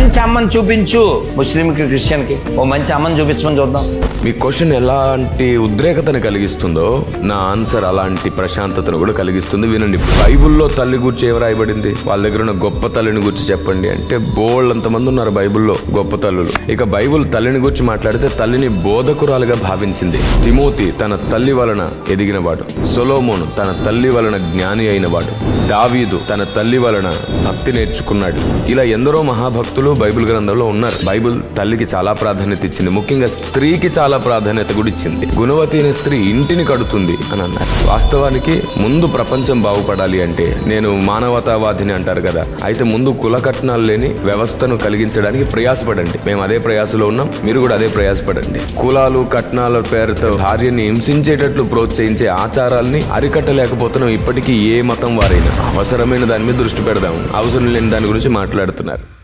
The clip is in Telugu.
మంచి అమ్మని చూపించు. ముస్లింకి క్రిస్టియన్కి. ఓ మంచి అమ్మని చూపించమని చూద్దాం. మీ క్వశ్చన్ ఎలాంటి ఉద్రేకతను కలిగిస్తుందో నా ఆన్సర్ అలాంటి ప్రశాంతతను కూడా కలిగిస్తుంది. వినండి బైబుల్లో తల్లి గురించి ఏం రాయబడింది? వాళ్ళ దగ్గర ఉన్న గొప్ప తల్లిని గురించి చెప్పండి. అంటే బోల్డ్ అంతమంది ఉన్నారు బైబిల్లో గొప్ప తల్లులు. ఇక బైబిల్ తల్లిని గురించి మాట్లాడితే తల్లిని బోధకురాలుగా భావించింది. తిమోతి తన తల్లి వలన ఎదిగినవాడు. సొలోమోను తన తల్లి వలన జ్ఞాని అయినవాడు. దావీదు తన తల్లి వలన భక్తి నేర్చుకున్నాడు. ఇలా ఎందరో మహాభక్తులు బైబిల్ గ్రంథంలో ఉన్నారు. బైబిల్ తల్లికి చాలా ప్రాధాన్యత ఇచ్చింది. ముఖ్యంగా స్త్రీకి చాలా ప్రాధాన్యత కూడా ఇచ్చింది. గుణవతి అనే స్త్రీ ఇంటిని కడుతుంది అని అన్నారు. వాస్తవానికి ముందు ప్రపంచం బాగుపడాలి అంటే నేను మానవతావాదిని అంటారు కదా. అయితే ముందు కుల కట్నాలు లేని వ్యవస్థను కలిగించడానికి ప్రయాసపడండి. మేము అదే ప్రయాసలో ఉన్నాం. మీరు కూడా అదే ప్రయాసపడండి. కులాలు కట్నాల పేరుతో భార్యని హింసించేటట్లు ప్రోత్సహించే ఆచారాల్ని అరికట్టలేకపోతున్నాం. ఇప్పటికీ ఏ మతం వారైనా. అవసరమైన దాని మీద దృష్టి పెడదాం. అవసరం లేని దాని గురించి మాట్లాడుతున్నారు.